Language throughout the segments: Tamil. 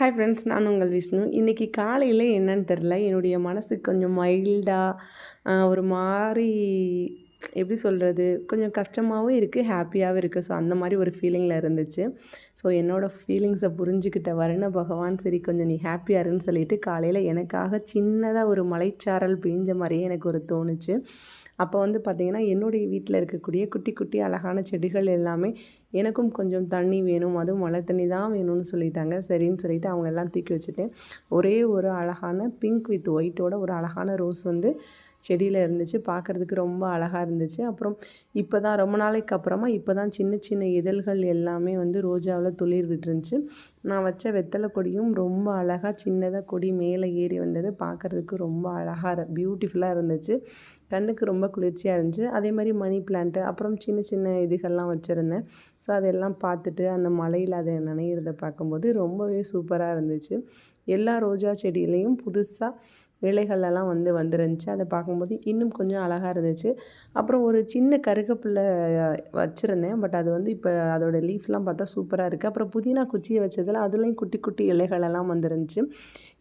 ஹாய் ஃப்ரெண்ட்ஸ் நான் உங்கள் விஷ்ணு. இன்றைக்கி காலையில் என்னன்னு தெரில என்னுடைய மனசு கொஞ்சம் மைல்டாக ஒரு மாதிரி எப்படி சொல்கிறது கொஞ்சம் கஷ்டமாகவும் இருக்குது ஹாப்பியாகவும் இருக்குது ஸோ அந்த மாதிரி ஒரு ஃபீலிங்கில் இருந்துச்சு. ஸோ என்னோடய ஃபீலிங்ஸை புரிஞ்சுக்கிட்ட வருண பகவான் சரி கொஞ்சம் நீ ஹாப்பியாக இருன்னு சொல்லிட்டு காலையில் எனக்காக சின்னதாக ஒரு மலைச்சாரல் பெஞ்ச மாதிரியே எனக்கு ஒரு தோணுச்சு. அப்போ வந்து பார்த்திங்கன்னா என்னுடைய வீட்டில் இருக்கக்கூடிய குட்டி குட்டி அழகான செடிகள் எல்லாமே எனக்கும் கொஞ்சம் தண்ணி வேணும் அதுவும் மழை தண்ணி தான் வேணும்னு சொல்லிட்டாங்க. சரின்னு சொல்லிவிட்டு அவங்க எல்லாம் தூக்கி வச்சுட்டேன். ஒரே ஒரு அழகான பிங்க் வித் ஒயிட்டோட ஒரு அழகான ரோஸ் வந்து செடியில் இருந்துச்சு பார்க்குறதுக்கு ரொம்ப அழகாக இருந்துச்சு. அப்புறம் இப்போ தான் ரொம்ப நாளைக்கு அப்புறமா இப்போ தான் சின்ன சின்ன இதழ்கள் எல்லாமே வந்து ரோஜாவில் துளிர் விட்டுருந்துச்சு. நான் வச்ச வெத்தலை கொடியும் ரொம்ப அழகாக சின்னதாக கொடி மேலே ஏறி வந்தது பார்க்குறதுக்கு ரொம்ப அழகாக பியூட்டிஃபுல்லாக இருந்துச்சு. கண்ணுக்கு ரொம்ப குளிர்ச்சியாக இருந்துச்சு. அதே மாதிரி மணி பிளான்ட்டு அப்புறம் சின்ன சின்ன இதுகள்லாம் வச்சுருந்தேன். ஸோ அதெல்லாம் பார்த்துட்டு அந்த மலையில் அதை நினைகிறத பார்க்கும்போது ரொம்பவே சூப்பராக இருந்துச்சு. எல்லா ரோஜா செடியிலையும் புதுசாக இலைகளெல்லாம் வந்து வந்துருந்துச்சு. அதை பார்க்கும்போது இன்னும் கொஞ்சம் அழகாக இருந்துச்சு. அப்புறம் ஒரு சின்ன கருகப்பில்லை வச்சுருந்தேன். பட் அது வந்து இப்போ அதோடய லீஃப்லாம் பார்த்தா சூப்பராக இருக்குது அப்புறம் புதினா குச்சியை வச்சதில் அதுலேயும் குட்டி குட்டி இலைகளெல்லாம் வந்துருந்துச்சு.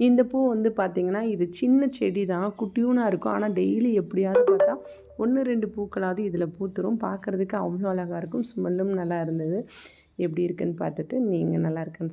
இந்த பூ வந்து பார்த்திங்கன்னா இது சின்ன செடி தான். குட்டியூனாக இருக்கும். ஆனால் டெய்லி எப்படியாவது பார்த்தா ஒன்று ரெண்டு பூக்களாவது இதில் பூத்துரும். பார்க்குறதுக்கு அவ்வளோ அழகாக இருக்கும். ஸ்மெல்லும் நல்லா இருந்தது. எப்படி இருக்குன்னு பார்த்துட்டு நீங்கள் நல்லா இருக்குன்னு